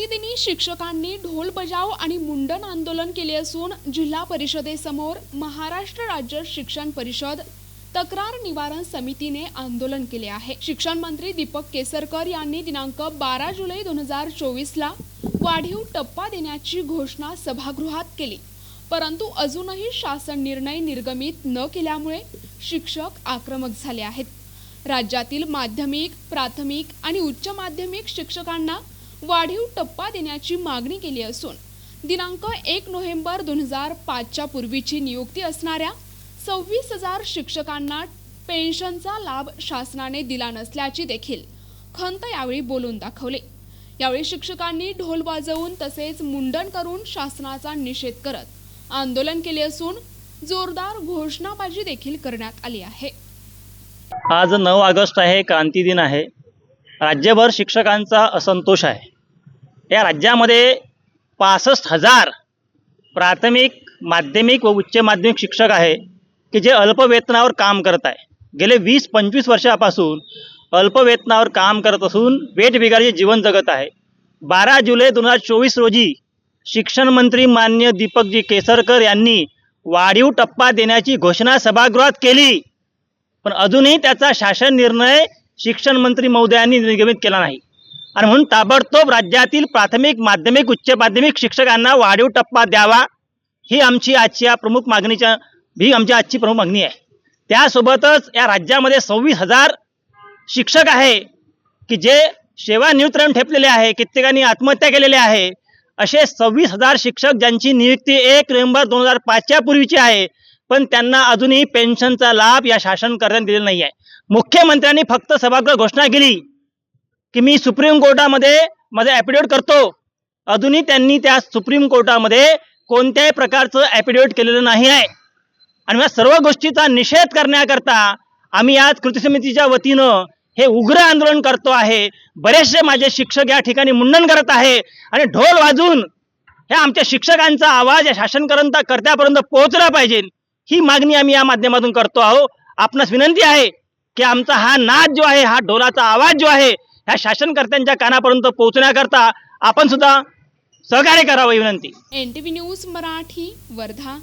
क्रांतीदिनी शिक्षकांनी ढोल बजाव आणि मुंडन आंदोलन केले असून जिल्हा परिषदेसमोर महाराष्ट्र राज्य शिक्षण परिषद तक्रार निवारण समितीने आंदोलन केले आहे. शिक्षण मंत्री दीपक केसरकर यांनी दिनांक बारा जुलै दोन हजार चोवीसला वाढीव टप्पा देण्याची घोषणा सभागृहात केली. परंतु अजूनही शासन निर्णय निर्गमित न केल्यामुळे शिक्षक आक्रमक झाले आहेत. राज्यातील माध्यमिक प्राथमिक आणि उच्च माध्यमिक शिक्षकांना वाढीव टप्पा देण्याची मागणी केली असून दिनांक एक नोव्हेंबर दोन हजार पाचच्या पूर्वीची नियुक्ती असणाऱ्या सव्वीस हजार शिक्षकांना पेन्शनचा लाभ शासनाने दिला नसल्याची देखील खंत यावेळी बोलून दाखवले. यावेळी शिक्षकांनी ढोल वाजवून तसेच मुंडन करून शासनाचा निषेध करत आंदोलन केले असून जोरदार घोषणाबाजी देखील करण्यात आली आहे. आज नऊ ऑगस्ट आहे क्रांती दिन आहे. राज्यभर शिक्षकांचा असंतोष आहे. या राज्यामध्ये पासष्ट हजार प्राथमिक माध्यमिक व उच्च माध्यमिक शिक्षक आहे की जे अल्पवेतनावर काम करत आहे. गेले वीस पंचवीस वर्षापासून अल्पवेतनावर काम करत असून वेठबिगारीचे जीवन जगत आहे. बारा जुलै दोन हजार चोवीस रोजी शिक्षण मंत्री मान्य दीपकजी केसरकर यांनी वाढीव टप्पा देण्याची घोषणा सभागृहात केली. पण अजूनही त्याचा शासन निर्णय शिक्षण मंत्री महोदयांनी निर्गमित केला नाही. आणि म्हणून ताबडतोब राज्यातील प्राथमिक माध्यमिक उच्च माध्यमिक शिक्षकांना वाढीव टप्पा द्यावा. ही आमची आजची या प्रमुख मागणीच्या ही आमची आजची प्रमुख मागणी आहे. त्यासोबतच या राज्यामध्ये सव्वीस हजार शिक्षक आहे की जे सेवानिवृत्त ठेपलेले आहे कित्येकांनी आत्महत्या केलेल्या आहे. असे सव्वीस हजार शिक्षक ज्यांची नियुक्ती एक नोव्हेंबर दोन हजार पाचच्या पूर्वीची आहे पण त्यांना अजूनही पेन्शनचा लाभ या शासनकर्त्यांनी दिलेला नाही आहे मुख्यमंत्र्यांनी फक्त सभागृह घोषणा केली की मी सुप्रीम कोर्टामध्ये माझा ॲफिडेविट करतो. अजूनही त्यांनी त्या सुप्रीम कोर्टामध्ये कोणत्याही प्रकारचं ॲफिडेविट केलेलं नाही आहे. आणि या सर्व गोष्टीचा निषेध करण्याकरता आम्ही आज कृती समितीच्या वतीनं हे उग्र आंदोलन करतो आहे. बरेचसे माझे शिक्षक या ठिकाणी मुंडन करत आहे आणि ढोल वाजून ह्या आमच्या शिक्षकांचा आवाज या शासनकर्ता कर्त्यापर्यंत पोहोचला पाहिजे. ही मागणी आम्ही या माध्यमातून करतो आहोत आपणास विनंती आहे की आमचा हा नाद जो आहे हा ढोलाचा आवाज जो आहे ह्या शासनकर्त्यांच्या कानापर्यंत पोहोचण्याकरता आपण सुद्धा सहकार्य करावं ही विनंती. N T V news Marathi Wardha.